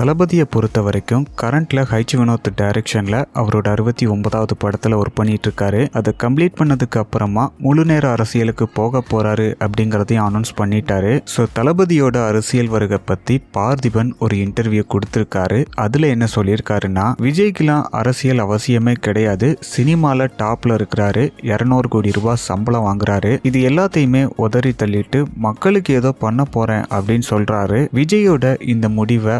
தளபதியை பொறுத்த வரைக்கும் கரண்ட்ல ஹைச் வினோத் டைரக்ஷன்ல அவரோட அறுபத்தி ஒன்பதாவது படத்துல ஒர்க் பண்ணிட்டு இருக்காரு அதை கம்ப்ளீட் பண்ணதுக்கு அப்புறமா முழு நேர அரசியலுக்கு போக போறாரு அப்படிங்கறதையும் அனௌன்ஸ் பண்ணிட்டாரு. ஸோ தளபதியோட அரசியல் வருகை பத்தி பார்த்திபன் ஒரு இன்டர்வியூ கொடுத்திருக்காரு. அதுல என்ன சொல்லியிருக்காருன்னா விஜய்க்குலாம் அரசியல் அவசியமே கிடையாது. சினிமால டாப்ல இருக்கிறாரு. இருநூறு கோடி ரூபாய் சம்பளம் வாங்குறாரு. இது எல்லாத்தையுமே உதறி தள்ளிட்டு மக்களுக்கு ஏதோ பண்ண போறேன் அப்படின்னு சொல்றாரு. விஜயோட இந்த முடிவை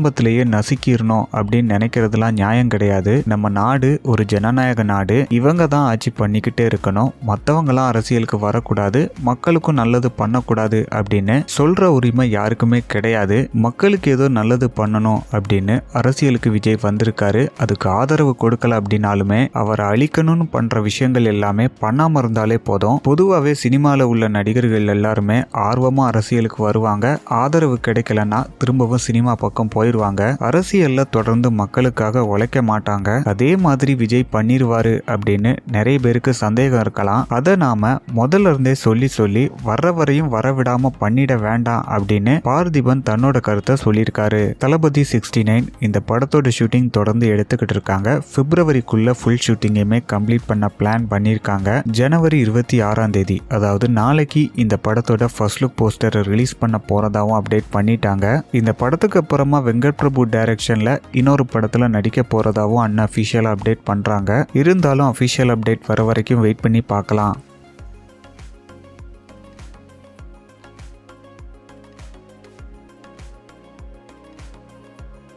ஆரம்பத்திலேயே நசுக்கிடணும் அப்படின்னு நினைக்கிறதுலாம் நியாயம் கிடையாது. நம்ம நாடு ஒரு ஜனநாயக நாடு. இவங்க தான் ஆட்சி பண்ணிக்கிட்டே இருக்கணும். மற்றவங்களாம் அரசியலுக்கு வரக்கூடாது. மக்களுக்கும் நல்லது பண்ணக்கூடாது அப்படின்னு சொல்ற உரிமை யாருக்குமே கிடையாது. மக்களுக்கு ஏதோ நல்லது பண்ணணும் அப்படின்னு அரசியலுக்கு விஜய் வந்திருக்காரு. அதுக்கு ஆதரவு கொடுக்கல அப்படின்னாலுமே அவரை அழிக்கணும்னு பண்ற விஷயங்கள் எல்லாமே பண்ணாம இருந்தாலே போதும். பொதுவாகவே சினிமாவில் உள்ள நடிகர்கள் எல்லாருமே ஆர்வமாக அரசியலுக்கு வருவாங்க. ஆதரவு கிடைக்கலன்னா திரும்பவும் சினிமா பக்கம் போய் போயிடுவாங்க. அரசியல்ல தொடர்ந்து மக்களுக்காக உழைக்க மாட்டாங்க. அதே மாதிரி விஜய் பண்ணிடுவாரு அப்படின்னு நிறைய பேருக்கு சந்தேகம் இருக்கலாம். அதை நாம முதல்ல இருந்தே சொல்லி சொல்லி வர்ற வரையும் வரவிடாம பண்ணிட வேண்டாம் அப்படின்னு பார்த்திபன் தன்னோட கருத்தை சொல்லியிருக்காரு. தளபதி சிக்ஸ்டி நைன் இந்த படத்தோட ஷூட்டிங் தொடர்ந்து எடுத்துக்கிட்டு இருக்காங்க. பிப்ரவரிக்குள்ள ஃபுல் ஷூட்டிங்கையுமே கம்ப்ளீட் பண்ண பிளான் பண்ணியிருக்காங்க. ஜனவரி இருபத்தி ஆறாம் தேதி அதாவது நாளைக்கு இந்த படத்தோட ஃபர்ஸ்ட் லுக் போஸ்டரை ரிலீஸ் பண்ண போறதாவும் அப்டேட் பண்ணிட்டாங்க. இந்த படத்துக்கு அப்புறமா வெங்கட் பிரபு டைரக்ஷன்ல இன்னொரு படத்துல நடிக்க போறதாவும் அன்அஃபிஷியல் அப்டேட் பண்றாங்க. இருந்தாலும் அஃபிஷியல் அப்டேட் வர வரைக்கும் வெயிட் பண்ணி பார்க்கலாம்.